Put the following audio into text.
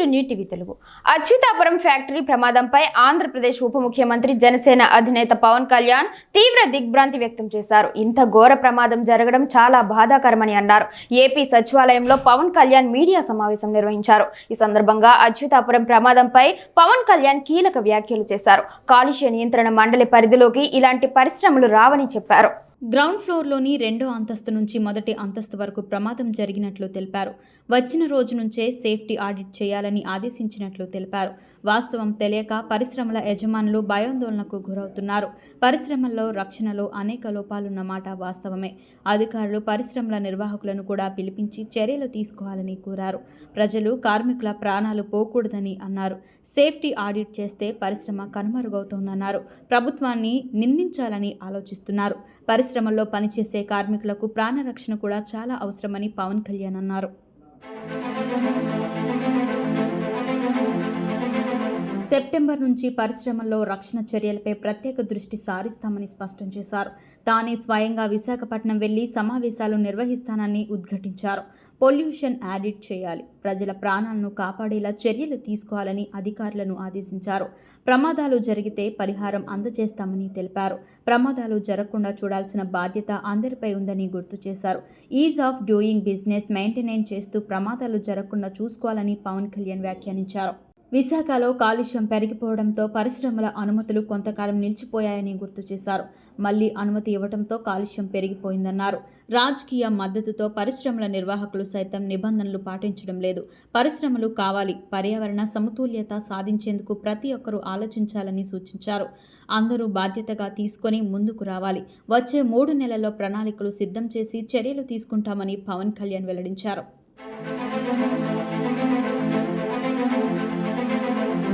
To new TV Telugu. Achyutapuram factory ప్రమాదంపై ఆంధ్రప్రదేశ్ ఉప ముఖ్యమంత్రి జనసేన అధినేత పవన్ కళ్యాణ్ తీవ్ర దిగ్భ్రాంతి వ్యక్తం చేశారు. ఇంత ఘోర ప్రమాదం జరగడం చాలా బాధాకరమని అన్నారు. ఏపీ సచివాలయంలో పవన్ కళ్యాణ్ మీడియా సమావేశం నిర్వహించారు. ఈ సందర్భంగా అచ్యుతాపురం ప్రమాదంపై పవన్ కళ్యాణ్ కీలక వ్యాఖ్యలు చేశారు. కాలుష్య నియంత్రణ మండలి పరిధిలోకి ఇలాంటి పరిశ్రమలు రావని చెప్పారు. గ్రౌండ్ ఫ్లోర్లోని రెండో అంతస్తు నుంచి మొదటి అంతస్తు వరకు ప్రమాదం జరిగినట్లు తెలిపారు. వచ్చిన రోజు నుంచే సేఫ్టీ ఆడిట్ చేయాలని ఆదేశించినట్లు తెలిపారు. వాస్తవం తెలియక పరిశ్రమల యజమానులు భయాందోళనకు గురవుతున్నారు. పరిశ్రమల్లో రక్షణలో అనేక లోపాలున్న మాట వాస్తవమే. అధికారులు పరిశ్రమల నిర్వాహకులను కూడా పిలిపించి చర్యలు తీసుకోవాలని కోరారు. ప్రజలు కార్మికుల ప్రాణాలు పోకూడదని అన్నారు. సేఫ్టీ ఆడిట్ చేస్తే పరిశ్రమ కనుమరుగవుతోందన్నారు. ప్రభుత్వాన్ని నిందించాలని ఆలోచిస్తున్నారు. పరిశ్రమ పరిశ్రమల్లో పనిచేసే కార్మికులకు ప్రాణరక్షణ కూడా చాలా అవసరమని పవన్ కళ్యాణ్ అన్నారు. సెప్టెంబర్ నుంచి పరిశ్రమల్లో రక్షణ చర్యలపై ప్రత్యేక దృష్టి సారిస్తామని స్పష్టం చేశారు. తానే స్వయంగా విశాఖపట్నం వెళ్ళి సమావేశాలు నిర్వహిస్తానని ఉద్ఘాటించారు. పొల్యూషన్ యాడిట్ చేయాలి. ప్రజల ప్రాణాలను కాపాడేలా చర్యలు తీసుకోవాలని అధికారులను ఆదేశించారు. ప్రమాదాలు జరిగితే పరిహారం అందజేస్తామని తెలిపారు. ప్రమాదాలు జరగకుండా చూడాల్సిన బాధ్యత అందరిపై ఉందని గుర్తు చేశారు. Ease of doing business maintenance చేస్తూ ప్రమాదాలు జరగకుండా చూసుకోవాలని పవన్ కళ్యాణ్ వ్యాఖ్యానించారు. విశాఖలో కాలుష్యం పెరిగిపోవడంతో పరిశ్రమల అనుమతులు కొంతకాలం నిలిచిపోయాయని గుర్తు చేశారు. మళ్ళీ అనుమతి ఇవ్వడంతో కాలుష్యం పెరిగిపోయిందన్నారు. రాజకీయ మద్దతుతో పరిశ్రమల నిర్వాహకులు సైతం నిబంధనలు పాటించడం లేదు. పరిశ్రమలు కావాలి పర్యావరణ సమతుల్యత సాధించేందుకు ప్రతి ఒక్కరూ ఆలోచించాలని సూచించారు. అందరూ బాధ్యతగా తీసుకొని ముందుకు రావాలి. వచ్చే మూడు నెలల్లో ప్రణాళికలు సిద్ధం చేసి చర్యలు తీసుకుంటామని పవన్ కళ్యాణ్ వెల్లడించారు.